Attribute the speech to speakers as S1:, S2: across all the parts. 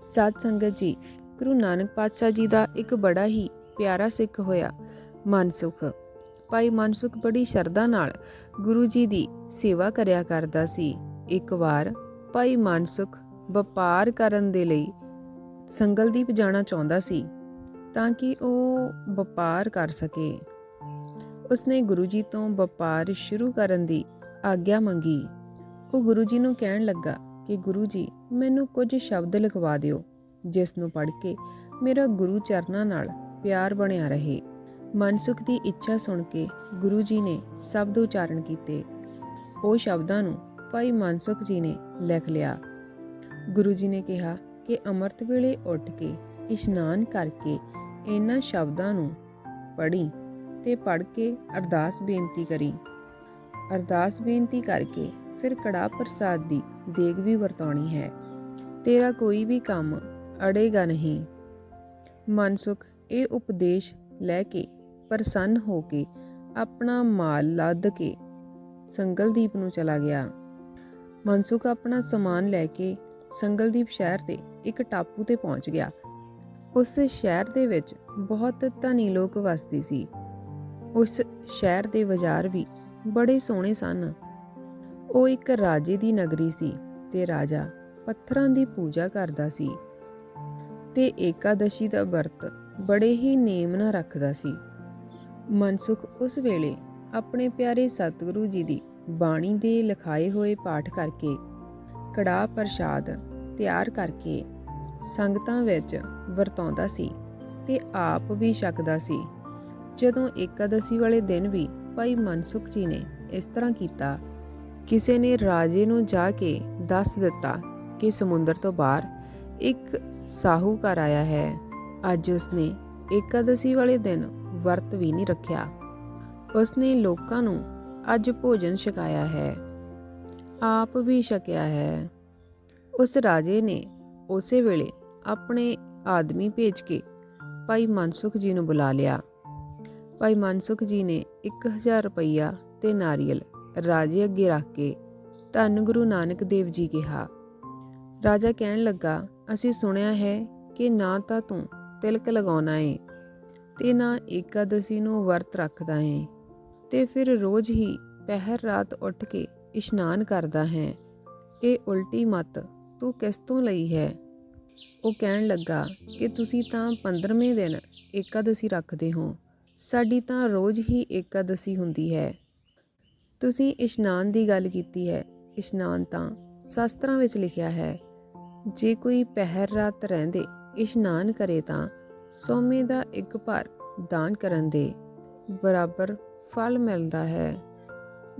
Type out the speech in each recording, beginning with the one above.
S1: ਸਾਧ ਸੰਗਤ ਜੀ, ਗੁਰੂ ਨਾਨਕ ਪਾਤਸ਼ਾਹ ਜੀ ਦਾ ਇੱਕ ਬੜਾ ਹੀ ਪਿਆਰਾ ਸਿੱਖ ਹੋਇਆ, ਮਨਸੁਖ। ਭਾਈ ਮਨਸੁਖ ਬੜੀ ਸ਼ਰਧਾ ਨਾਲ ਗੁਰੂ ਜੀ ਦੀ ਸੇਵਾ ਕਰਿਆ ਕਰਦਾ ਸੀ। ਇੱਕ ਵਾਰ ਭਾਈ ਮਨਸੁਖ ਵਪਾਰ ਕਰਨ ਦੇ ਲਈ ਸੰਗਲਦੀਪ ਜਾਣਾ ਚਾਹੁੰਦਾ ਸੀ ਤਾਂ ਕਿ ਉਹ ਵਪਾਰ ਕਰ ਸਕੇ। ਉਸਨੇ ਗੁਰੂ ਜੀ ਤੋਂ ਵਪਾਰ ਸ਼ੁਰੂ ਕਰਨ ਦੀ ਆਗਿਆ ਮੰਗੀ। ਉਹ ਗੁਰੂ ਜੀ ਨੂੰ ਕਹਿਣ ਲੱਗਾ ਕਿ ਗੁਰੂ ਜੀ, ਮੈਨੂੰ ਕੁਝ ਸ਼ਬਦ ਲਿਖਵਾ ਦਿਓ, ਜਿਸ ਨੂੰ ਪੜ੍ਹ ਕੇ ਮੇਰਾ ਗੁਰੂ ਚਰਨਾਂ ਨਾਲ ਪਿਆਰ ਬਣਿਆ ਰਹੇ। ਮਨਸੁਖ ਦੀ ਇੱਛਾ ਸੁਣ ਕੇ ਗੁਰੂ ਜੀ ਨੇ ਸ਼ਬਦ ਉਚਾਰਨ ਕੀਤੇ। ਉਹ ਸ਼ਬਦਾਂ ਨੂੰ ਭਾਈ ਮਨਸੁਖ ਜੀ ਨੇ ਲਿਖ ਲਿਆ। ਗੁਰੂ ਜੀ ਨੇ ਕਿਹਾ ਕਿ ਅੰਮ੍ਰਿਤ ਵੇਲੇ ਉੱਠ ਕੇ ਇਸ਼ਨਾਨ ਕਰਕੇ ਇਹਨਾਂ ਸ਼ਬਦਾਂ ਨੂੰ ਪੜ੍ਹੀ ਤੇ ਪੜ੍ਹ ਕੇ ਅਰਦਾਸ ਬੇਨਤੀ ਕਰੀ। ਅਰਦਾਸ ਬੇਨਤੀ ਕਰਕੇ ਫਿਰ ਕੜਾ ਪ੍ਰਸਾਦ ਦੀ ਦੇਗ ਵੀ ਵਰਤਾਉਣੀ ਹੈ। ਤੇਰਾ ਕੋਈ ਵੀ ਕੰਮ ਅੜੇਗਾ ਨਹੀਂ। ਮਨਸੁਖ ਇਹ ਉਪਦੇਸ਼ ਲੈ ਕੇ ਪ੍ਰਸੰਨ ਹੋ ਕੇ ਆਪਣਾ ਮਾਲ ਲੱਦ ਕੇ ਸੰਗਲਦੀਪ ਨੂੰ ਚਲਾ ਗਿਆ। ਮਨਸੁਖ ਆਪਣਾ ਸਮਾਨ ਲੈ ਕੇ ਸੰਗਲਦੀਪ ਸ਼ਹਿਰ ਦੇ ਇੱਕ ਟਾਪੂ ਤੇ ਪਹੁੰਚ ਗਿਆ। ਉਸ ਸ਼ਹਿਰ ਦੇ ਵਿੱਚ ਬਹੁਤ ਧਨੀ ਲੋਕ ਵਸਦੇ ਸੀ। ਉਸ ਸ਼ਹਿਰ ਦੇ ਬਾਜ਼ਾਰ ਵੀ ਬੜੇ ਸੋਹਣੇ ਸਨ। ਉਹ ਇੱਕ ਰਾਜੇ ਦੀ ਨਗਰੀ ਸੀ ਤੇ ਰਾਜਾ ਪੱਥਰਾਂ ਦੀ ਪੂਜਾ ਕਰਦਾ ਸੀ ਤੇ ਏਕਾਦਸ਼ੀ ਦਾ ਵਰਤ ਬੜੇ ਹੀ ਨੇਮ ਨਾਲ ਰੱਖਦਾ ਸੀ। ਮਨਸੁਖ ਉਸ ਵੇਲੇ ਆਪਣੇ ਪਿਆਰੇ ਸਤਿਗੁਰੂ ਜੀ ਦੀ ਬਾਣੀ ਦੇ ਲਿਖਾਏ ਹੋਏ ਪਾਠ ਕਰਕੇ ਕੜਾ ਪ੍ਰਸ਼ਾਦ ਤਿਆਰ ਕਰਕੇ ਸੰਗਤਾਂ ਵਿੱਚ ਵਰਤਾਉਂਦਾ ਸੀ ਤੇ ਆਪ ਵੀ ਛਕਦਾ ਸੀ। ਜਦੋਂ ਏਕਾਦਸ਼ੀ ਵਾਲੇ ਦਿਨ ਵੀ ਭਾਈ ਮਨਸੁਖ ਜੀ ਨੇ ਇਸ ਤਰ੍ਹਾਂ ਕੀਤਾ ਕਿਸੇ ਨੇ ਰਾਜੇ ਨੂੰ ਜਾ ਕੇ ਦੱਸ ਦਿੱਤਾ ਕਿ ਸਮੁੰਦਰ ਤੋਂ ਬਾਹਰ ਇੱਕ ਸਾਹੂਕਾਰ ਆਇਆ ਹੈ। ਅੱਜ ਉਸਨੇ ਇਕਾਦਸ਼ੀ ਵਾਲੇ ਦਿਨ ਵਰਤ ਵੀ ਨਹੀਂ ਰੱਖਿਆ। ਉਸਨੇ ਲੋਕਾਂ ਨੂੰ ਅੱਜ ਭੋਜਨ ਛਕਾਇਆ ਹੈ। ਆਪ ਵੀ ਛਕਿਆ ਹੈ। ਉਸ ਰਾਜੇ ਨੇ ਉਸੇ ਵੇਲੇ ਆਪਣੇ ਆਦਮੀ ਭੇਜ ਕੇ ਭਾਈ ਮਨਸੁਖ ਜੀ ਨੂੰ ਬੁਲਾ ਲਿਆ। ਭਾਈ ਮਨਸੁਖ ਜੀ ਨੇ 1000 ਰੁਪਈਆ ਤੇ ਨਾਰੀਅਲ ਰਾਜੇ ਅੱਗੇ ਰੱਖ ਕੇ ਧੰਨ ਗੁਰੂ ਨਾਨਕ ਦੇਵ ਜੀ ਕਿਹਾ, ਰਾਜਾ ਕਹਿਣ ਲੱਗਾ, ਅਸੀਂ ਸੁਣਿਆ ਹੈ ਕਿ ਨਾ ਤਾਂ ਤੂੰ ਤਿਲਕ ਲਗਾਉਣਾ ਏ ਤੇ ਨਾ ਏਕਾਦਸ਼ੀ ਨੂੰ ਵਰਤ ਰੱਖਦਾ ਏ ਤੇ ਫਿਰ ਰੋਜ਼ ਹੀ ਪਹਿਰ ਰਾਤ ਉੱਠ ਕੇ ਇਸ਼ਨਾਨ ਕਰਦਾ ਹੈ। ਇਹ ਉਲਟੀ ਮਤ ਤੂੰ ਕਿਸ ਤੋਂ ਲਈ ਹੈ? ਉਹ ਕਹਿਣ ਲੱਗਾ, ਕਿ ਤੁਸੀਂ ਤਾਂ 15ਵੇਂ ਦਿਨ ਏਕਾਦਸ਼ੀ ਰੱਖਦੇ ਹੋ, ਸਾਡੀ ਤਾਂ ਰੋਜ਼ ਹੀ ਏਕਾਦਸ਼ੀ ਹੁੰਦੀ ਹੈ। ਤੁਸੀਂ ਇਸ਼ਨਾਨ ਦੀ ਗੱਲ ਕੀਤੀ ਹੈ। ਇਸ਼ਨਾਨ ਤਾਂ ਸ਼ਾਸਤਰਾਂ ਵਿੱਚ ਲਿਖਿਆ ਹੈ। ਜੇ ਕੋਈ ਪਹਿਰ ਰਾਤ ਰਹਿੰਦੇ, ਇਸ਼ਨਾਨ ਕਰੇ ਤਾਂ ਸੋਮੇ ਦਾ ਇੱਕ ਭਾਰ ਦਾਨ ਕਰਨ ਦੇ ਬਰਾਬਰ ਫਲ ਮਿਲਦਾ ਹੈ।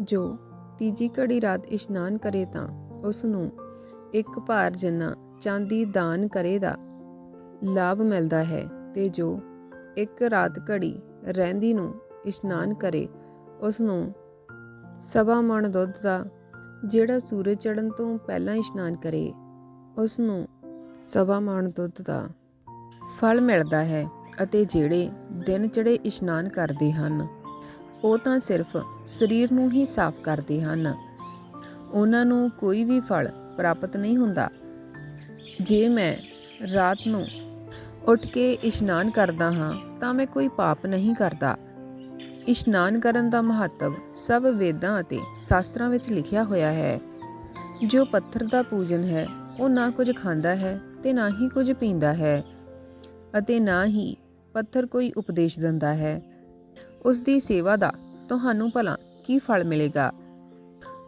S1: ਜੋ ਤੀਜੀ ਘੜੀ ਰਾਤ ਇਸ਼ਨਾਨ ਕਰੇ ਤਾਂ ਉਸ ਨੂੰ ਇੱਕ ਭਾਰ ਜਿੰਨਾ ਚਾਂਦੀ ਦਾਨ ਕਰੇ ਦਾ ਲਾਭ ਮਿਲਦਾ ਹੈ ਤੇ ਜੋ ਇੱਕ ਰਾਤ ਘੜੀ ਰਹਿੰਦੀ ਨੂੰ ਇਸ਼ਨਾਨ ਕਰੇ ਉਸ ਨੂੰ ਸਵਾ ਮਣ ਦੁੱਧ ਦਾ, ਜਿਹੜਾ ਸੂਰਜ ਚੜ੍ਹਨ ਤੋਂ ਪਹਿਲਾਂ ਇਸ਼ਨਾਨ ਕਰੇ ਉਸ ਨੂੰ ਸਵਾ ਮਣ ਦੁੱਧ ਦਾ ਫਲ ਮਿਲਦਾ ਹੈ ਅਤੇ ਜਿਹੜੇ ਦਿਨ ਚੜੇ ਇਸ਼ਨਾਨ ਕਰਦੇ ਹਨ, ਉਹ ਤਾਂ ਸਿਰਫ ਸਰੀਰ ਨੂੰ ਹੀ ਸਾਫ਼ ਕਰਦੇ ਹਨ। ਉਹਨਾਂ ਨੂੰ ਕੋਈ ਵੀ ਫਲ ਪ੍ਰਾਪਤ ਨਹੀਂ ਹੁੰਦਾ। ਜੇ ਮੈਂ ਰਾਤ ਨੂੰ ਉੱਠ ਕੇ ਇਸ਼ਨਾਨ ਕਰਦਾ ਹਾਂ, ਤਾਂ ਮੈਂ ਕੋਈ ਪਾਪ ਨਹੀਂ ਕਰਦਾ। ਇਸ਼ਨਾਨ ਕਰਨ ਦਾ ਮਹੱਤਵ ਸਭ ਵੇਦਾਂ ਅਤੇ ਸ਼ਾਸਤਰਾਂ ਵਿੱਚ ਲਿਖਿਆ ਹੋਇਆ ਹੈ। ਜੋ ਪੱਥਰ ਦਾ ਪੂਜਨ ਹੈ, ਉਹ ਨਾ ਕੁਝ ਖਾਂਦਾ ਹੈ ਤੇ ਨਾ ਹੀ ਕੁਝ ਪੀਂਦਾ ਹੈ ਅਤੇ ਨਾ ਹੀ ਪੱਥਰ ਕੋਈ ਉਪਦੇਸ਼ ਦਿੰਦਾ ਹੈ। ਉਸ ਦੀ ਸੇਵਾ ਦਾ ਤੁਹਾਨੂੰ ਭਲਾ ਕੀ ਫਲ ਮਿਲੇਗਾ?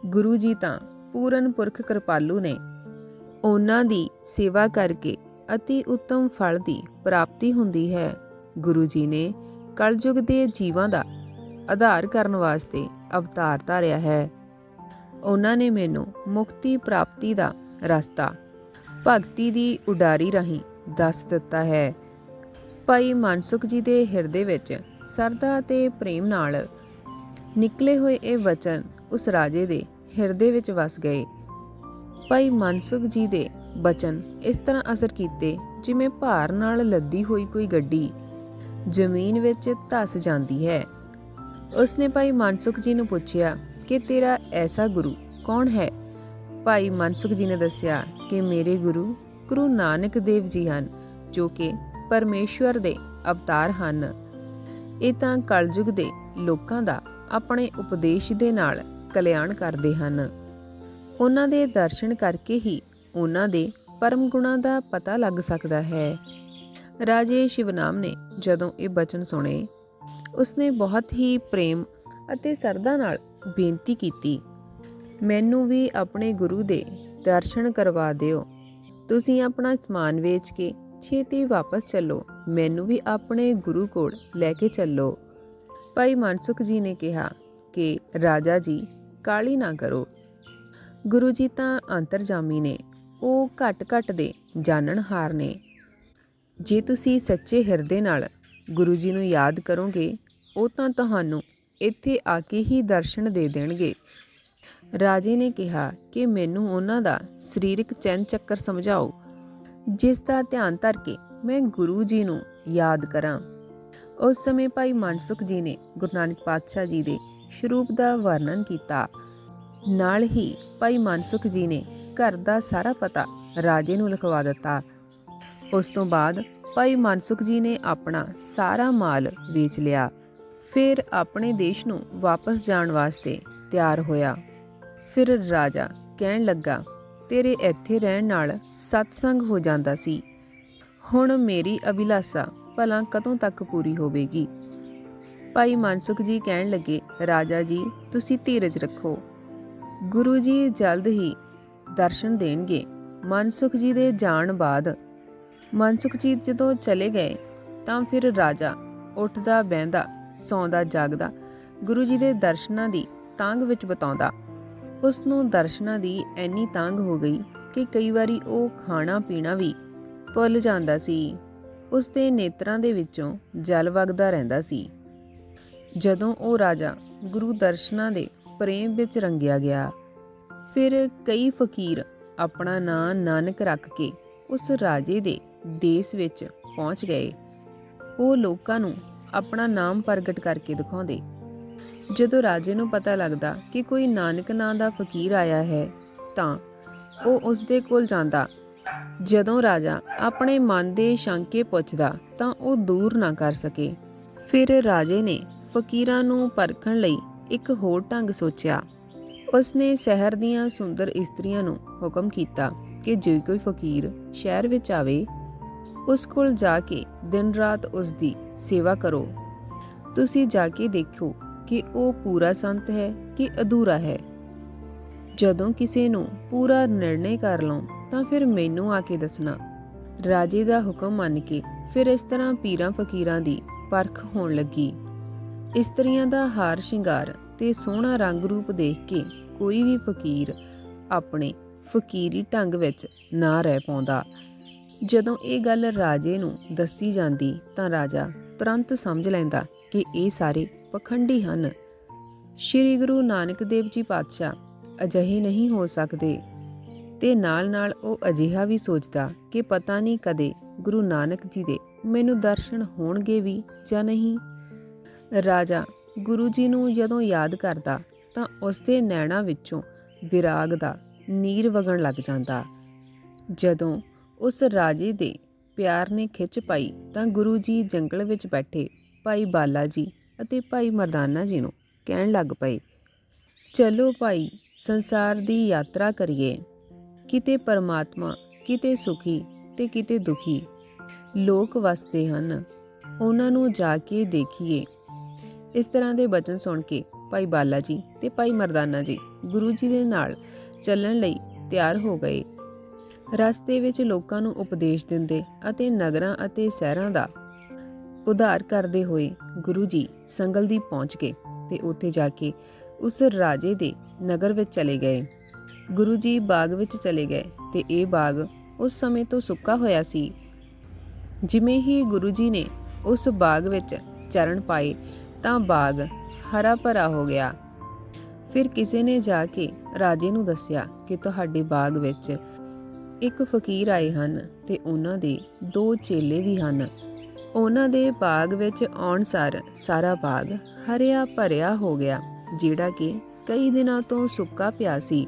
S1: ਗੁਰੂ ਜੀ ਤਾਂ ਪੂਰਨ ਪੁਰਖ ਕਿਰਪਾਲੂ ਨੇ। ਉਹਨਾਂ ਦੀ ਸੇਵਾ ਕਰਕੇ ਅਤੀ ਉੱਤਮ ਫਲ ਦੀ ਪ੍ਰਾਪਤੀ ਹੁੰਦੀ ਹੈ। ਗੁਰੂ ਜੀ ਨੇ ਕਲਯੁਗ ਦੇ ਜੀਵਾਂ ਦਾ ਆਧਾਰ ਕਰਨ ਵਾਸਤੇ ਅਵਤਾਰ ਧਾਰਿਆ ਹੈ। ਉਹਨਾਂ ਨੇ ਮੈਨੂੰ ਮੁਕਤੀ ਪ੍ਰਾਪਤੀ ਦਾ ਰਸਤਾ, ਭਗਤੀ ਦੀ ਉਡਾਰੀ ਰਾਹੀਂ ਦੱਸ ਦਿੱਤਾ ਹੈ। ਭਾਈ ਮਨਸੁਖ ਜੀ ਦੇ ਹਿਰਦੇ ਵਿੱਚ ਸਰਦਾ ਤੇ ਪ੍ਰੇਮ ਨਾਲ ਨਿਕਲੇ ਹੋਏ ਇਹ ਵਚਨ ਉਸ ਰਾਜੇ ਦੇ ਹਿਰਦੇ ਵਿੱਚ ਵਸ ਗਏ। ਭਾਈ ਮਨਸੁਖ ਜੀ ਦੇ ਬਚਨ ਇਸ ਤਰ੍ਹਾਂ ਅਸਰ ਕੀਤੇ ਜਿਵੇਂ ਭਾਰ ਨਾਲ ਲੱਦੀ ਹੋਈ ਕੋਈ ਗੱਡੀ ਜ਼ਮੀਨ ਵਿੱਚ ਧਸ ਜਾਂਦੀ ਹੈ। ਉਸਨੇ ਭਾਈ ਮਨਸੁਖ ਜੀ ਨੂੰ ਪੁੱਛਿਆ ਕਿ ਤੇਰਾ ਐਸਾ ਗੁਰੂ ਕੌਣ ਹੈ? ਭਾਈ ਮਨਸੁਖ ਜੀ ਨੇ ਦੱਸਿਆ ਕਿ ਮੇਰੇ ਗੁਰੂ ਗੁਰੂ ਨਾਨਕ ਦੇਵ ਜੀ ਹਨ, ਜੋ ਕਿ ਪਰਮੇਸ਼ਵਰ ਦੇ ਅਵਤਾਰ ਹਨ। ਇਹ ਤਾਂ ਕਲਯੁਗ ਦੇ ਲੋਕਾਂ ਦਾ ਆਪਣੇ ਉਪਦੇਸ਼ ਦੇ ਨਾਲ ਕਲਿਆਣ ਕਰਦੇ ਹਨ। ਉਹਨਾਂ ਦੇ ਦਰਸ਼ਨ ਕਰਕੇ ਹੀ ਉਹਨਾਂ ਦੇ ਪਰਮ ਗੁਣਾਂ ਦਾ ਪਤਾ ਲੱਗ ਸਕਦਾ ਹੈ। ਰਾਜੇ ਸ਼ਿਵਨਾਮ ਨੇ ਜਦੋਂ ਇਹ ਬਚਨ ਸੁਣੇ ਉਸਨੇ ਬਹੁਤ ਹੀ ਪ੍ਰੇਮ ਅਤੇ ਸਰਦਾ ਨਾਲ ਬੇਨਤੀ ਕੀਤੀ। ਮੈਨੂੰ ਵੀ ਆਪਣੇ ਗੁਰੂ ਦੇ ਦਰਸ਼ਨ ਕਰਵਾ ਦਿਓ। ਤੁਸੀਂ ਆਪਣਾ ਸਮਾਨ ਵੇਚ ਕੇ ਛੇਤੀ ਵਾਪਸ ਚੱਲੋ। ਮੈਨੂੰ ਵੀ ਆਪਣੇ ਗੁਰੂ ਕੋਲ ਲੈ ਕੇ ਚੱਲੋ। ਭਾਈ ਮਨਸੁਖ ਜੀ ਨੇ ਕਿਹਾ ਕਿ, ਰਾਜਾ ਜੀ ਕਾਲੀ ਨਾ ਕਰੋ। ਗੁਰੂ ਜੀ ਤਾਂ ਅੰਤਰਜਾਮੀ ਨੇ, ਉਹ ਘਟ ਘਟ ਦੇ ਜਾਣਨਹਾਰ ਨੇ। ਜੇ ਤੁਸੀਂ ਸੱਚੇ ਹਿਰਦੇ ਨਾਲ ਗੁਰੂ ਜੀ ਨੂੰ ਯਾਦ ਕਰੋਗੇ, ਉਹ ਤਾਂ ਤੁਹਾਨੂੰ ਇੱਥੇ ਆ ਕੇ ਹੀ ਦਰਸ਼ਨ ਦੇ ਦੇਣਗੇ। ਰਾਜੇ ਨੇ ਕਿਹਾ ਕਿ ਮੈਨੂੰ ਉਹਨਾਂ ਦਾ ਸਰੀਰਕ ਚੈਨ ਚੱਕਰ ਸਮਝਾਓ, ਜਿਸ ਦਾ ਧਿਆਨ ਧਰ ਕੇ ਮੈਂ ਗੁਰੂ ਜੀ ਨੂੰ ਯਾਦ ਕਰਾਂ। ਉਸ ਸਮੇਂ ਭਾਈ ਮਨਸੁਖ ਜੀ ਨੇ ਗੁਰੂ ਨਾਨਕ ਪਾਤਸ਼ਾਹ ਜੀ ਦੇ ਸ਼ਰੂਪ ਦਾ ਵਰਣਨ ਕੀਤਾ। ਨਾਲ ਹੀ ਭਾਈ ਮਨਸੁਖ ਜੀ ਨੇ ਘਰ ਦਾ ਸਾਰਾ ਪਤਾ ਰਾਜੇ ਨੂੰ ਲਿਖਵਾ ਦਿੱਤਾ। ਉਸ ਤੋਂ ਬਾਅਦ ਭਾਈ ਮਨਸੁਖ ਜੀ ਨੇ ਆਪਣਾ ਸਾਰਾ ਮਾਲ ਵੇਚ ਲਿਆ। ਫਿਰ ਆਪਣੇ ਦੇਸ਼ ਨੂੰ ਵਾਪਸ ਜਾਣ ਵਾਸਤੇ ਤਿਆਰ ਹੋਇਆ। ਫਿਰ ਰਾਜਾ ਕਹਿਣ ਲੱਗਾ, ਤੇਰੇ ਇੱਥੇ ਰਹਿਣ ਨਾਲ ਸਤਸੰਗ ਹੋ ਜਾਂਦਾ ਸੀ। ਹੁਣ ਮੇਰੀ ਅਭਿਲਾਸ਼ਾ ਭਲਾ ਕਦੋਂ ਤੱਕ ਪੂਰੀ ਹੋਵੇਗੀ? ਭਾਈ ਮਨਸੁਖ ਜੀ ਕਹਿਣ ਲੱਗੇ, ਰਾਜਾ ਜੀ, ਤੁਸੀਂ ਧੀਰਜ ਰੱਖੋ। ਗੁਰੂ ਜੀ ਜਲਦ ਹੀ ਦਰਸ਼ਨ ਦੇਣਗੇ। ਮਨਸੁਖ ਜੀ ਦੇ ਜਾਣ ਬਾਅਦ ਮਨਸੁਖਜੀਤ ਜਦੋਂ ਚਲੇ ਗਏ ਤਾਂ ਫਿਰ ਰਾਜਾ ਉੱਠਦਾ, ਬਹਿੰਦਾ, ਸੌਂਦਾ, ਜਾਗਦਾ, ਗੁਰੂ ਜੀ ਦੇ ਦਰਸ਼ਨਾਂ ਦੀ ਤਾਂਗ ਵਿੱਚ ਬਤਾਉਂਦਾ। ਉਸ ਨੂੰ ਦਰਸ਼ਨਾਂ ਦੀ ਐਨੀ ਤਾਂਗ ਹੋ ਗਈ ਕਿ ਕਈ ਵਾਰੀ ਉਹ ਖਾਣਾ ਪੀਣਾ ਵੀ ਭੁੱਲ ਜਾਂਦਾ ਸੀ। ਉਸ ਦੇ ਨੇਤਰਾਂ ਦੇ ਵਿੱਚੋਂ ਜਲ ਵਗਦਾ ਰਹਿੰਦਾ ਸੀ। ਜਦੋਂ ਉਹ ਰਾਜਾ ਗੁਰੂ ਦਰਸ਼ਨਾਂ ਦੇ ਪ੍ਰੇਮ ਵਿੱਚ ਰੰਗਿਆ ਗਿਆ, ਫਿਰ ਕਈ ਫਕੀਰ ਆਪਣਾ ਨਾਂ ਨਾਨਕ ਰੱਖ ਕੇ ਉਸ ਰਾਜੇ ਦੇ ਦੇਸ਼ ਵਿੱਚ ਪਹੁੰਚ ਗਏ। ਉਹ ਲੋਕਾਂ ਨੂੰ ਆਪਣਾ ਨਾਮ ਪ੍ਰਗਟ ਕਰਕੇ ਦਿਖਾਉਂਦੇ। ਜਦੋਂ ਰਾਜੇ ਨੂੰ ਪਤਾ ਲੱਗਦਾ ਕਿ ਕੋਈ ਨਾਨਕ ਨਾਂ ਦਾ ਫਕੀਰ ਆਇਆ ਹੈ, ਤਾਂ ਉਹ ਉਸ ਦੇ ਕੋਲ ਜਾਂਦਾ। ਜਦੋਂ ਰਾਜਾ ਆਪਣੇ ਮਨ ਦੇ ਸ਼ੰਕੇ ਪੁੱਛਦਾ, ਤਾਂ ਉਹ ਦੂਰ ਨਾ ਕਰ ਸਕੇ। ਫਿਰ ਰਾਜੇ ਨੇ ਫਕੀਰਾਂ ਨੂੰ ਪਰਖਣ ਲਈ ਇੱਕ ਹੋਰ ਢੰਗ ਸੋਚਿਆ। ਉਸਨੇ ਸ਼ਹਿਰ ਦੀਆਂ ਸੁੰਦਰ ਇਸਤਰੀਆਂ ਨੂੰ ਹੁਕਮ ਕੀਤਾ ਕਿ ਜੇ ਕੋਈ ਫਕੀਰ ਸ਼ਹਿਰ ਵਿੱਚ ਆਵੇ ਉਸ ਕੋਲ ਜਾ ਕੇ ਦਿਨ ਰਾਤ ਉਸ ਦੀ ਸੇਵਾ ਕਰੋ। ਤੁਸੀਂ ਜਾ ਕੇ ਦੇਖੋ ਕਿ ਉਹ ਪੂਰਾ ਸੰਤ ਹੈ ਕਿ ਅਧੂਰਾ ਹੈ। ਜਦੋਂ ਕਿਸੇ ਨੂੰ ਪੂਰਾ ਨਿਰਣੇ ਕਰ ਲਓ ਤਾਂ ਫਿਰ ਮੈਨੂੰ ਆ ਕੇ ਦੱਸਣਾ। ਰਾਜੇ ਦਾ ਹੁਕਮ ਮੰਨ ਕੇ ਫਿਰ ਇਸ ਤਰ੍ਹਾਂ ਪੀਰਾਂ ਫਕੀਰਾਂ ਦੀ ਪਰਖ ਹੋਣ ਲੱਗੀ। ਇਸਤਰੀਆਂ ਦਾ ਹਾਰ ਸ਼ਿੰਗਾਰ ਤੇ ਸੋਹਣਾ ਰੰਗ ਰੂਪ ਦੇਖ ਕੇ ਕੋਈ ਵੀ ਫਕੀਰ ਆਪਣੇ ਫਕੀਰੀ ਢੰਗ ਵਿੱਚ ਨਾ ਰਹਿ ਪਾਉਂਦਾ। ਜਦੋਂ ਇਹ ਗੱਲ ਰਾਜੇ ਨੂੰ ਦੱਸੀ ਜਾਂਦੀ ਤਾਂ ਰਾਜਾ ਤੁਰੰਤ ਸਮਝ ਲੈਂਦਾ ਕਿ ਇਹ ਸਾਰੇ ਪਖੰਡੀ ਹਨ। ਸ੍ਰੀ ਗੁਰੂ ਨਾਨਕ ਦੇਵ ਜੀ ਪਾਤਸ਼ਾਹ ਅਜਿਹੇ ਨਹੀਂ ਹੋ ਸਕਦੇ। ਤੇ ਨਾਲ-ਨਾਲ ਉਹ ਅਜਿਹਾ ਵੀ ਸੋਚਦਾ ਕਿ ਪਤਾ ਨਹੀਂ ਕਦੇ ਗੁਰੂ ਨਾਨਕ ਜੀ ਦੇ ਮੈਨੂੰ ਦਰਸ਼ਨ ਹੋਣਗੇ ਵੀ ਜਾਂ ਨਹੀਂ। ਰਾਜਾ ਗੁਰੂ ਜੀ ਨੂੰ ਜਦੋਂ ਯਾਦ ਕਰਦਾ ਤਾਂ ਉਸ ਦੇ ਨੈਣਾ ਵਿੱਚੋਂ ਵਿਰਾਗ ਦਾ ਨੀਰ ਵਗਣ ਲੱਗ ਜਾਂਦਾ। ਜਦੋਂ ਉਸ ਰਾਜੇ ਦੇ ਪਿਆਰ ਨੇ ਖਿੱਚ ਪਾਈ ਤਾਂ ਗੁਰੂ ਜੀ ਜੰਗਲ ਵਿੱਚ ਬੈਠੇ ਭਾਈ ਬਾਲਾ ਜੀ ਅਤੇ ਭਾਈ ਮਰਦਾਨਾ ਜੀ ਨੂੰ ਕਹਿਣ ਲੱਗ ਪਏ, ਚਲੋ ਭਾਈ, ਸੰਸਾਰ ਦੀ ਯਾਤਰਾ ਕਰੀਏ। ਕਿਤੇ ਪਰਮਾਤਮਾ, ਕਿਤੇ ਸੁਖੀ ਤੇ ਕਿਤੇ ਦੁਖੀ। ਲੋਕ ਵਸਦੇ ਹਨ, ਉਹਨਾਂ ਨੂੰ ਜਾ ਕੇ ਦੇਖੀਏ। ਇਸ ਤਰ੍ਹਾਂ ਦੇ ਬਚਨ ਸੁਣ ਕੇ ਭਾਈ ਬਾਲਾ ਜੀ ਤੇ ਭਾਈ ਮਰਦਾਨਾ ਜੀ ਗੁਰੂ ਜੀ ਦੇ ਨਾਲ ਚੱਲਣ ਲਈ ਤਿਆਰ ਹੋ ਗਏ। ਰਸਤੇ ਵਿੱਚ ਲੋਕਾਂ ਨੂੰ ਉਪਦੇਸ਼ ਦਿੰਦੇ ਅਤੇ ਨਗਰਾਂ ਅਤੇ ਸ਼ਹਿਰਾਂ ਦਾ ਉਧਾਰ ਕਰਦੇ ਹੋਏ ਗੁਰੂ ਜੀ ਸੰਗਲ ਦੀ ਪਹੁੰਚ ਗਏ ਤੇ ਉੱਥੇ ਜਾ ਕੇ ਉਸ ਰਾਜੇ ਦੇ ਨਗਰ ਵਿੱਚ ਚਲੇ ਗਏ। ਗੁਰੂ ਜੀ ਬਾਗ ਵਿੱਚ ਚਲੇ ਗਏ ਤੇ ਇਹ ਬਾਗ ਉਸ ਸਮੇਂ ਤੋਂ ਸੁੱਕਾ ਹੋਇਆ ਸੀ। ਜਿਵੇਂ ਹੀ ਗੁਰੂ ਜੀ ਨੇ ਉਸ ਬਾਗ ਵਿੱਚ ਚਰਨ ਪਾਏ ਤਾਂ ਬਾਗ ਹਰਾ ਭਰਾ ਹੋ ਗਿਆ। ਫਿਰ ਕਿਸੇ ਨੇ ਜਾ ਕੇ ਰਾਜੇ ਨੂੰ ਦੱਸਿਆ ਕਿ ਤੁਹਾਡੇ ਬਾਗ ਵਿੱਚ ਇੱਕ ਫਕੀਰ ਆਏ ਹਨ ਤੇ ਉਹਨਾਂ ਦੇ ਦੋ ਚੇਲੇ ਵੀ ਹਨ। ਉਹਨਾਂ ਦੇ ਬਾਗ ਵਿੱਚ ਆਉਣ ਸਾਰ ਸਾਰਾ ਬਾਗ ਹਰਿਆ ਭਰਿਆ ਹੋ ਗਿਆ, ਜਿਹੜਾ ਕਿ ਕਈ ਦਿਨਾਂ ਤੋਂ ਸੁੱਕਾ ਪਿਆ ਸੀ।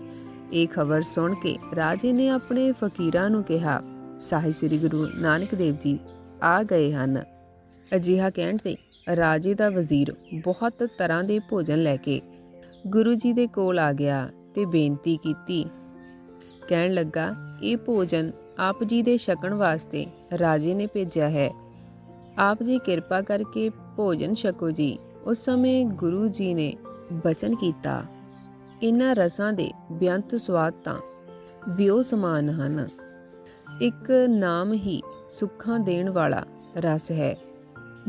S1: ਇਹ ਖਬਰ ਸੁਣ ਕੇ ਰਾਜੇ ਨੇ ਆਪਣੇ ਫਕੀਰਾਂ ਨੂੰ ਕਿਹਾ, ਸਾਹਿਬ ਸ੍ਰੀ ਗੁਰੂ ਨਾਨਕ ਦੇਵ ਜੀ ਆ ਗਏ ਹਨ। ਅਜਿਹਾ ਕਹਿਣ ਤੇ ਰਾਜੇ ਦਾ ਵਜ਼ੀਰ ਬਹੁਤ ਤਰ੍ਹਾਂ ਦੇ ਭੋਜਨ ਲੈ ਕੇ ਗੁਰੂ ਜੀ ਦੇ ਕੋਲ ਆ ਗਿਆ ਤੇ ਬੇਨਤੀ ਕੀਤੀ। ਕਹਿਣ ਲੱਗਾ ਇਹ ਭੋਜਨ ਆਪ ਜੀ ਦੇ ਛਕਣ ਵਾਸਤੇ ਰਾਜੇ ਨੇ ਭੇਜਿਆ ਹੈ। ਆਪ ਜੀ ਕਿਰਪਾ ਕਰਕੇ ਭੋਜਨ ਛਕੋ ਜੀ। ਉਸ ਸਮੇਂ ਗੁਰੂ ਜੀ ਨੇ ਬਚਨ ਕੀਤਾ। ਇਹਨਾਂ ਰਸਾਂ ਦੇ ਬੇਅੰਤ ਸਵਾਦ ਤਾਂ ਵਿਉ ਸਮਾਨ ਹਨ। ਇੱਕ ਨਾਮ ਹੀ ਸੁੱਖਾਂ ਦੇਣ ਵਾਲਾ ਰਸ ਹੈ,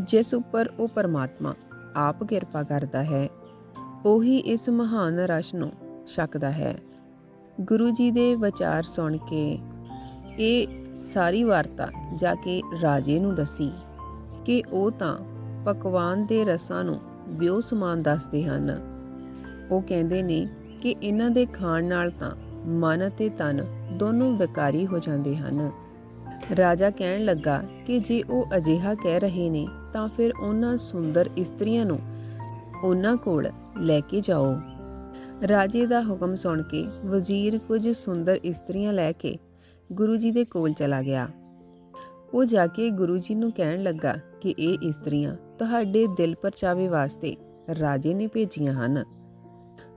S1: ਜਿਸ ਉੱਪਰ ਉਹ ਪਰਮਾਤਮਾ ਆਪ ਕਿਰਪਾ ਕਰਦਾ ਹੈ। ਉਹੀ ਇਸ ਮਹਾਨ ਰਸ ਨੂੰ ਛਕਦਾ ਹੈ। ਗੁਰੂ ਜੀ ਦੇ ਵਿਚਾਰ ਸੁਣ ਕੇ ਇਹ ਸਾਰੀ ਵਾਰਤਾ ਜਾ ਕੇ ਰਾਜੇ ਨੂੰ ਦੱਸੀ ਕਿ ਉਹ ਤਾਂ ਪਕਵਾਨ ਦੇ ਰਸਾਂ ਨੂੰ ਵਿਉ ਸਮਾਨ ਦੱਸਦੇ ਹਨ। ਉਹ ਕਹਿੰਦੇ ਨੇ ਕਿ ਇਹਨਾਂ ਦੇ ਖਾਣ ਨਾਲ ਤਾਂ ਮਨ ਅਤੇ ਤਨ ਦੋਨੋਂ ਵਿਕਾਰੀ ਹੋ ਜਾਂਦੇ ਹਨ। ਰਾਜਾ ਕਹਿਣ ਲੱਗਾ ਕਿ ਜੇ ਉਹ ਅਜਿਹਾ ਕਹਿ ਰਹੇ ਨੇ ਤਾਂ ਫਿਰ ਉਹਨਾਂ ਸੁੰਦਰ ਇਸਤਰੀਆਂ ਨੂੰ ਉਹਨਾਂ ਕੋਲ ਲੈ ਕੇ ਜਾਓ। ਰਾਜੇ ਦਾ ਹੁਕਮ ਸੁਣ ਕੇ ਵਜ਼ੀਰ ਕੁਝ ਸੁੰਦਰ ਇਸਤਰੀਆਂ ਲੈ ਕੇ ਗੁਰੂ ਜੀ ਦੇ ਕੋਲ ਚਲਾ ਗਿਆ। ਉਹ ਜਾ ਕੇ ਗੁਰੂ ਜੀ ਨੂੰ ਕਹਿਣ ਲੱਗਾ ਕਿ ਇਹ ਇਸਤਰੀਆਂ ਤੁਹਾਡੇ ਦਿਲ ਪਰਚਾਵੇ ਵਾਸਤੇ ਰਾਜੇ ਨੇ ਭੇਜੀਆਂ ਹਨ।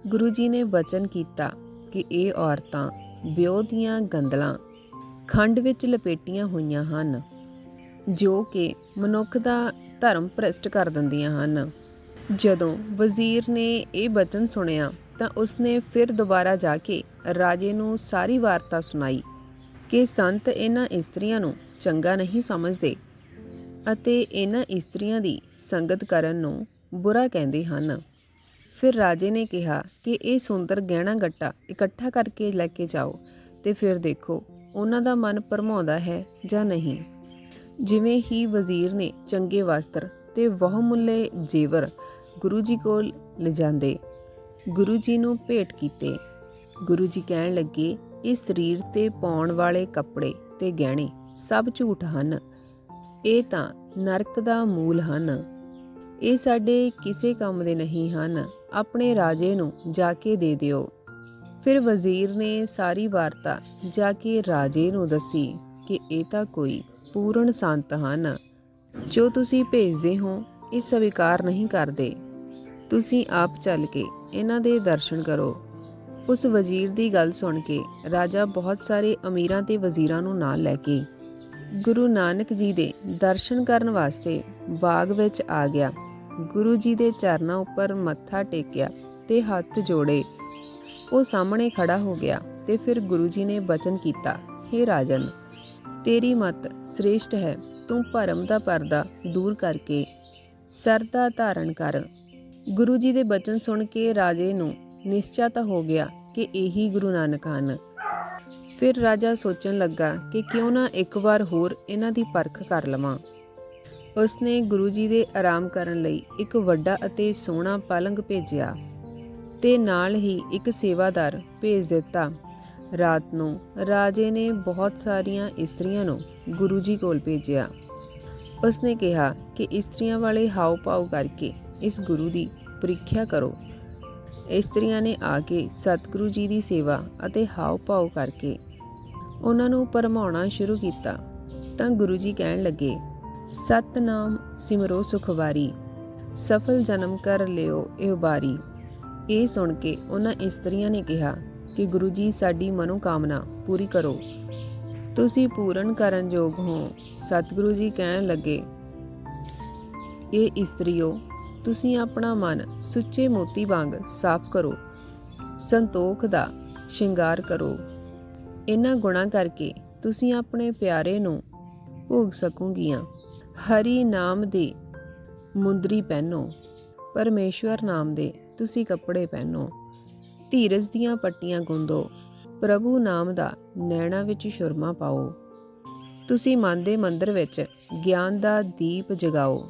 S1: ਗੁਰੂ ਜੀ ਨੇ ਬਚਨ ਕੀਤਾ ਕਿ ਇਹ ਔਰਤਾਂ ਵਿਉ ਦੀਆਂ ਗੰਦਲਾਂ ਖੰਡ ਵਿੱਚ ਲਪੇਟੀਆਂ ਹੋਈਆਂ ਹਨ, ਜੋ ਕਿ ਮਨੁੱਖ ਦਾ ਧਰਮ ਭ੍ਰਿਸ਼ਟ ਕਰ ਦਿੰਦੀਆਂ ਹਨ। ਜਦੋਂ ਵਜ਼ੀਰ ਨੇ ਇਹ ਬਚਨ ਸੁਣਿਆ ਤਾਂ ਉਸਨੇ ਫਿਰ ਦੁਬਾਰਾ ਜਾ ਕੇ ਰਾਜੇ ਨੂੰ ਸਾਰੀ ਵਾਰਤਾ ਸੁਣਾਈ ਕਿ ਸੰਤ ਇਹਨਾਂ ਇਸਤਰੀਆਂ ਨੂੰ ਚੰਗਾ ਨਹੀਂ ਸਮਝਦੇ ਅਤੇ ਇਹਨਾਂ ਇਸਤਰੀਆਂ ਦੀ ਸੰਗਤ ਕਰਨ ਨੂੰ ਬੁਰਾ ਕਹਿੰਦੇ ਹਨ। ਫਿਰ ਰਾਜੇ ਨੇ ਕਿਹਾ ਕਿ ਇਹ ਸੁੰਦਰ ਗਹਿਣਾ ਗੱਟਾ ਇਕੱਠਾ ਕਰਕੇ ਲੈ ਕੇ ਜਾਓ ਤੇ ਫਿਰ ਦੇਖੋ ਉਹਨਾਂ ਦਾ ਮਨ ਭਰਮਾਉਂਦਾ ਹੈ ਜਾਂ ਨਹੀਂ। ਜਿਵੇਂ ਹੀ ਵਜ਼ੀਰ ਨੇ ਚੰਗੇ ਵਸਤਰ ਤੇ ਬਹੁਮੁੱਲੇ ਜੇਵਰ ਗੁਰੂ ਜੀ ਕੋਲ ਲਿਜਾਂਦੇ ਗੁਰੂ ਜੀ ਨੂੰ ਭੇਟ ਕੀਤੇ। ਗੁਰੂ ਜੀ ਕਹਿਣ ਲੱਗੇ, ਇਹ ਸਰੀਰ ਤੇ ਪਾਉਣ ਵਾਲੇ ਕੱਪੜੇ ਤੇ ਗਹਿਣੇ ਸਭ ਝੂਠ ਹਨ। ਇਹ ਤਾਂ ਨਰਕ ਦਾ ਮੂਲ ਹਨ। ਇਹ ਸਾਡੇ ਕਿਸੇ ਕੰਮ ਦੇ ਨਹੀਂ ਹਨ। ਆਪਣੇ ਰਾਜੇ ਨੂੰ ਜਾ ਕੇ ਦੇ ਦਿਓ। ਫਿਰ ਵਜ਼ੀਰ ਨੇ ਸਾਰੀ ਵਾਰਤਾ ਜਾ ਕੇ ਰਾਜੇ ਨੂੰ ਦੱਸੀ ਕਿ ਇਹ ਤਾਂ ਕੋਈ ਪੂਰਨ ਸੰਤ ਹਨ। ਜੋ ਤੁਸੀਂ ਭੇਜਦੇ ਹੋ, ਇਹ ਸਵੀਕਾਰ ਨਹੀਂ ਕਰਦੇ। ਤੁਸੀਂ ਆਪ ਚੱਲ ਕੇ ਇਹਨਾਂ ਦੇ ਦਰਸ਼ਨ ਕਰੋ। ਉਸ ਵਜ਼ੀਰ ਦੀ ਗੱਲ ਸੁਣ ਕੇ ਰਾਜਾ ਬਹੁਤ ਸਾਰੇ ਅਮੀਰਾਂ ਤੇ ਵਜ਼ੀਰਾਂ ਨੂੰ ਨਾਲ ਲੈ ਕੇ ਗੁਰੂ ਨਾਨਕ ਜੀ ਦੇ ਦਰਸ਼ਨ ਕਰਨ ਵਾਸਤੇ ਬਾਗ ਵਿੱਚ ਆ ਗਿਆ। ਗੁਰੂ ਜੀ ਦੇ ਚਰਨਾਂ ਉੱਪਰ ਮੱਥਾ ਟੇਕਿਆ ਤੇ ਹੱਥ ਜੋੜੇ। ਉਹ ਸਾਹਮਣੇ ਖੜਾ ਹੋ ਗਿਆ ਤੇ ਫਿਰ ਗੁਰੂ ਜੀ ਨੇ ਬਚਨ ਕੀਤਾ हे ਰਾਜਨ, ਤੇਰੀ ਮਤ ਸ੍ਰੇਸ਼ਟ ਹੈ। ਤੂੰ ਭਰਮ ਦਾ ਪਰਦਾ ਦੂਰ ਕਰਕੇ ਸਰਦਾ ਧਾਰਨ ਕਰ। ਗੁਰੂ ਜੀ ਦੇ ਬਚਨ ਸੁਣ ਕੇ ਰਾਜੇ ਨੂੰ ਨਿਸ਼ਚਾ ਤਾਂ ਹੋ ਗਿਆ ਕਿ ਇਹੀ ਗੁਰੂ ਨਾਨਕ ਹਨ। ਫਿਰ ਰਾਜਾ ਸੋਚਣ ਲੱਗਾ ਕਿ ਕਿਉਂ ਨਾ ਇੱਕ ਵਾਰ ਹੋਰ ਇਹਨਾਂ ਦੀ ਪਰਖ ਕਰ ਲਵਾਂ। ਉਸਨੇ ਗੁਰੂ ਜੀ ਦੇ ਆਰਾਮ ਕਰਨ ਲਈ ਇੱਕ ਵੱਡਾ ਅਤੇ ਸੋਹਣਾ ਪਲੰਗ ਭੇਜਿਆ ਤੇ ਨਾਲ ਹੀ ਇੱਕ ਸੇਵਾਦਾਰ ਭੇਜ ਦਿੱਤਾ। ਰਾਤ ਨੂੰ ਰਾਜੇ ਨੇ ਬਹੁਤ ਸਾਰੀਆਂ ਇਸਤਰੀਆਂ ਨੂੰ ਗੁਰੂ ਜੀ ਕੋਲ ਭੇਜਿਆ। ਉਸਨੇ ਕਿਹਾ ਕਿ ਇਸਤਰੀਆਂ ਵਾਲੇ ਹਾਉ ਪਾਉ ਕਰਕੇ ਇਸ ਗੁਰੂ ਦੀ ਪ੍ਰੀਖਿਆ ਕਰੋ। ਇਸਤਰੀਆਂ ਨੇ ਆ ਕੇ ਸਤਿਗੁਰੂ ਜੀ ਦੀ ਸੇਵਾ ਅਤੇ ਹਾਉ ਪਾਉ ਕਰਕੇ ਉਹਨਾਂ ਨੂੰ ਪਰਮਾਉਣਾ ਸ਼ੁਰੂ ਕੀਤਾ। ਤਾਂ ਗੁਰੂ ਜੀ ਕਹਿਣ ਲੱਗੇ, ਸਤਨਾਮ ਸਿਮਰੋ ਸੁਖਵਾਰੀ, ਸਫਲ ਜਨਮ ਕਰ ਲਿਓ ਇਹ ਬਾਰੀ ਇਹ ਸੁਣ ਕੇ ਉਹਨਾਂ ਇਸਤਰੀਆਂ ਨੇ ਕਿਹਾ ਕਿ ਗੁਰੂ ਜੀ, ਸਾਡੀ ਮਨੋਕਾਮਨਾ ਪੂਰੀ ਕਰੋ। ਤੁਸੀਂ ਪੂਰਨ ਕਰਨ ਯੋਗ ਹੋ। ਸਤਿਗੁਰੂ ਜੀ ਕਹਿਣ ਲੱਗੇ, ਇਹ ਇਸਤਰੀਓ ਤੁਸੀਂ ਆਪਣਾ ਮਨ ਸੁੱਚੇ ਮੋਤੀ ਵਾਂਗ ਸਾਫ਼ ਕਰੋ। ਸੰਤੋਖ ਦਾ ਸ਼ਿੰਗਾਰ ਕਰੋ। ਇਹਨਾਂ ਗੁਣਾਂ ਕਰਕੇ ਤੁਸੀਂ ਆਪਣੇ ਪਿਆਰੇ ਨੂੰ ਭੋਗ ਸਕੋਗੀਆਂ। ਹਰੀ ਨਾਮ ਦੀ ਮੁੰਦਰੀ ਪਹਿਨੋ। ਪਰਮੇਸ਼ਵਰ ਨਾਮ ਦੇ ਤੁਸੀਂ ਕੱਪੜੇ ਪਹਿਨੋ। ਧੀਰਜ ਦੀਆਂ ਪੱਟੀਆਂ ਗੁੰਦੋ। ਪ੍ਰਭੂ ਨਾਮ ਦਾ ਨੈਣਾ ਵਿੱਚ ਸ਼ੁਰਮਾ ਪਾਓ। ਤੁਸੀਂ ਮਨ ਦੇ ਮੰਦਰ ਵਿੱਚ ਗਿਆਨ ਦਾ ਦੀਪ ਜਗਾਓ।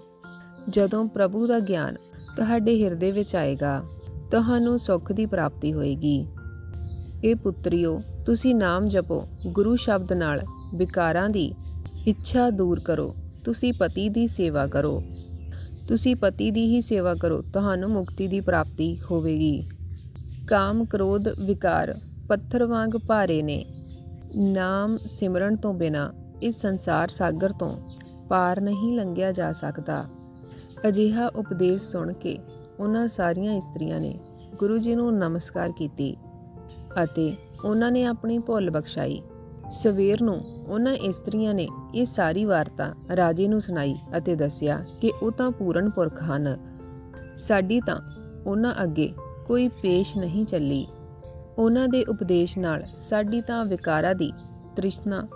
S1: ਜਦੋਂ ਪ੍ਰਭੂ ਦਾ ਗਿਆਨ ਤੁਹਾਡੇ ਹਿਰਦੇ ਵਿੱਚ ਆਏਗਾ, ਤੁਹਾਨੂੰ ਸੁੱਖ ਦੀ ਪ੍ਰਾਪਤੀ ਹੋਏਗੀ। ਇਹ ਪੁੱਤਰਿਓ, ਤੁਸੀਂ ਨਾਮ ਜਪੋ, ਗੁਰੂ ਸ਼ਬਦ ਨਾਲ ਵਿਕਾਰਾਂ ਦੀ ਇੱਛਾ ਦੂਰ ਕਰੋ, ਤੁਸੀਂ ਪਤੀ ਦੀ ਸੇਵਾ ਕਰੋ। ਤੁਸੀਂ ਪਤੀ ਦੀ ਹੀ ਸੇਵਾ ਕਰੋ, ਤੁਹਾਨੂੰ ਮੁਕਤੀ ਦੀ ਪ੍ਰਾਪਤੀ ਹੋਵੇਗੀ। ਕਾਮ ਕ੍ਰੋਧ ਵਿਕਾਰ ਪੱਥਰ ਵਾਂਗ ਭਾਰੇ ਨੇ। ਨਾਮ ਸਿਮਰਨ ਤੋਂ ਬਿਨਾ ਇਸ ਸੰਸਾਰ ਸਾਗਰ ਤੋਂ ਪਾਰ ਨਹੀਂ ਲੰਘਿਆ ਜਾ ਸਕਦਾ। ਅਜਿਹਾ ਉਪਦੇਸ਼ ਸੁਣ ਕੇ ਉਹਨਾਂ ਸਾਰੀਆਂ ਇਸਤਰੀਆਂ ਨੇ ਗੁਰੂ ਜੀ ਨੂੰ ਨਮਸਕਾਰ ਕੀਤੀ ਅਤੇ ਉਹਨਾਂ ਨੇ ਆਪਣੀ ਭੁੱਲ ਬਖਸ਼ਾਈ। ਸਵੇਰ ਨੂੰ ਉਹਨਾਂ ਇਸਤਰੀਆਂ ਨੇ ਇਹ ਸਾਰੀ ਵਾਰਤਾ ਰਾਜੇ ਨੂੰ ਸੁਣਾਈ ਅਤੇ ਦੱਸਿਆ ਕਿ ਉਹ ਤਾਂ ਪੂਰਨ ਪੁਰਖ ਹਨ। ਸਾਡੀ ਤਾਂ ਉਹਨਾਂ ਅੱਗੇ ਕੋਈ ਪੇਸ਼ ਨਹੀਂ ਚੱਲੀ। ਉਹਨਾਂ ਦੇ ਉਪਦੇਸ਼ ਨਾਲ ਸਾਡੀ ਤਾਂ ਵਿਕਾਰਾਂ ਦੀ ਤ੍ਰਿਸ਼ਨਾ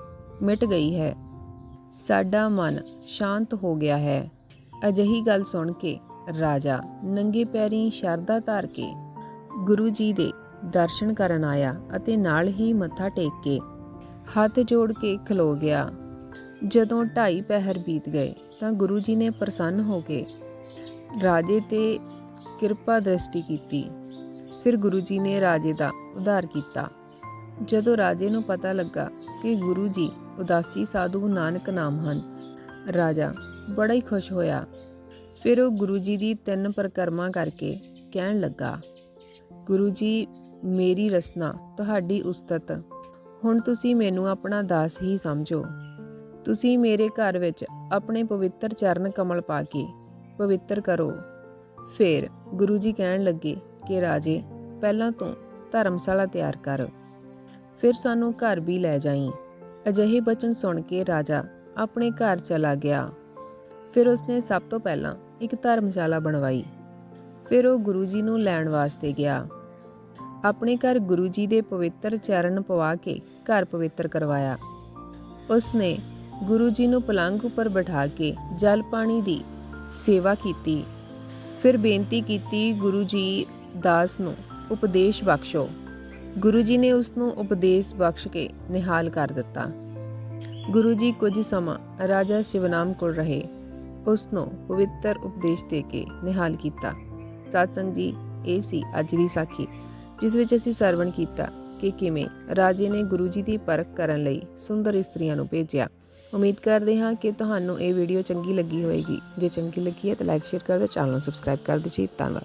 S1: ਮਿਟ ਗਈ ਹੈ। ਸਾਡਾ ਮਨ ਸ਼ਾਂਤ ਹੋ ਗਿਆ ਹੈ। ਅਜਿਹੀ ਗੱਲ ਸੁਣ ਕੇ ਰਾਜਾ ਨੰਗੇ ਪੈਰੀਂ ਸ਼ਰਧਾ ਧਾਰ ਕੇ ਗੁਰੂ ਜੀ ਦੇ ਦਰਸ਼ਨ ਕਰਨ ਆਇਆ ਅਤੇ ਨਾਲ ਹੀ ਮੱਥਾ ਟੇਕ ਕੇ ਹੱਥ ਜੋੜ ਕੇ ਖਲੋ ਗਿਆ। ਜਦੋਂ ਢਾਈ ਪਹਿਰ ਬੀਤ ਗਏ ਤਾਂ ਗੁਰੂ ਜੀ ਨੇ ਪ੍ਰਸੰਨ ਹੋ ਕੇ ਰਾਜੇ ਤੇ ਕਿਰਪਾ ਦ੍ਰਿਸ਼ਟੀ ਕੀਤੀ। ਫਿਰ ਗੁਰੂ ਜੀ ਨੇ ਰਾਜੇ ਦਾ ਉਧਾਰ ਕੀਤਾ। ਜਦੋਂ ਰਾਜੇ ਨੂੰ ਪਤਾ ਲੱਗਾ ਕਿ ਗੁਰੂ ਜੀ ਉਦਾਸੀ ਸਾਧੂ ਨਾਨਕ ਨਾਮ ਹਨ, ਰਾਜਾ ਬੜਾ ਹੀ ਖੁਸ਼ ਹੋਇਆ। ਫਿਰ ਉਹ ਗੁਰੂ ਜੀ ਦੀ ਤਿੰਨ ਪ੍ਰਕਰਮਾ ਕਰਕੇ ਕਹਿਣ ਲੱਗਾ, ਗੁਰੂ ਜੀ, ਮੇਰੀ ਰਸਨਾ, ਤੁਹਾਡੀ ਉਸਤਤ। ਹੁਣ ਤੁਸੀਂ ਮੈਨੂੰ ਆਪਣਾ ਦਾਸ ਹੀ ਸਮਝੋ। ਤੁਸੀਂ ਮੇਰੇ ਘਰ ਵਿੱਚ ਆਪਣੇ ਪਵਿੱਤਰ ਚਰਨ ਕਮਲ ਪਾ ਕੇ ਪਵਿੱਤਰ ਕਰੋ। ਫਿਰ ਗੁਰੂ ਜੀ ਕਹਿਣ ਲੱਗੇ ਕਿ, ਰਾਜੇ, ਪਹਿਲਾਂ ਤੂੰ ਧਰਮਸ਼ਾਲਾ ਤਿਆਰ ਕਰ। ਫਿਰ ਸਾਨੂੰ ਘਰ ਵੀ ਲੈ ਜਾਈਂ। ਅਜਿਹੇ ਬਚਨ ਸੁਣ ਕੇ ਰਾਜਾ ਆਪਣੇ ਘਰ ਚਲਾ ਗਿਆ। ਫਿਰ ਉਸਨੇ ਸਭ ਤੋਂ ਪਹਿਲਾਂ ਇੱਕ ਧਰਮਸ਼ਾਲਾ ਬਣਵਾਈ। ਫਿਰ ਉਹ ਗੁਰੂ ਜੀ ਨੂੰ ਲੈਣ ਵਾਸਤੇ ਗਿਆ। ਆਪਣੇ ਘਰ ਗੁਰੂ ਜੀ ਦੇ ਪਵਿੱਤਰ ਚਰਨ ਪਵਾ ਕੇ ਘਰ ਪਵਿੱਤਰ ਕਰਵਾਇਆ। ਉਸਨੇ ਗੁਰੂ ਜੀ ਨੂੰ ਪਲੰਘ ਉੱਪਰ ਬਿਠਾ ਕੇ ਜਲ ਪਾਣੀ ਦੀ ਸੇਵਾ ਕੀਤੀ। ਫਿਰ ਬੇਨਤੀ ਕੀਤੀ, ਗੁਰੂ ਜੀ, ਦਾਸ ਨੂੰ ਉਪਦੇਸ਼ ਬਖਸ਼ੋ। ਗੁਰੂ ਜੀ ਨੇ ਉਸ ਨੂੰ ਉਪਦੇਸ਼ ਬਖਸ਼ ਕੇ ਨਿਹਾਲ ਕਰ ਦਿੱਤਾ। ਗੁਰੂ ਜੀ ਕੁਝ ਸਮਾਂ ਰਾਜਾ ਸ਼ਿਵਨਾਮ ਕੋਲ ਰਹੇ। ਉਸ ਨੂੰ ਪਵਿੱਤਰ ਉਪਦੇਸ਼ ਦੇ ਕੇ ਨਿਹਾਲ ਕੀਤਾ। ਸਤਸੰਗ ਜੀ, ਇਹ ਸੀ ਅੱਜ ਦੀ ਸਾਖੀ, ਜਿਸ ਵਿੱਚ ਅਸੀਂ ਸਰਵਣ ਕੀਤਾ ਕਿ ਕਿਵੇਂ ਰਾਜੇ ਨੇ ਗੁਰੂ ਜੀ ਦੀ ਪਰਖ ਕਰਨ ਲਈ ਸੁੰਦਰ ਇਸਤਰੀਆਂ ਨੂੰ ਭੇਜਿਆ। ਉਮੀਦ ਕਰਦੇ ਹਾਂ ਕਿ ਤੁਹਾਨੂੰ ਇਹ ਵੀਡੀਓ ਚੰਗੀ ਲੱਗੀ ਹੋਵੇਗੀ। ਜੇ ਚੰਗੀ ਲੱਗੀ ਹੈ ਤਾਂ ਲਾਈਕ ਸ਼ੇਅਰ ਕਰ ਦਿਓ ਚੈਨਲ ਨੂੰ ਸਬਸਕ੍ਰਾਈਬ ਕਰ ਦਿਓ ਜੀ। ਧੰਨਵਾਦ।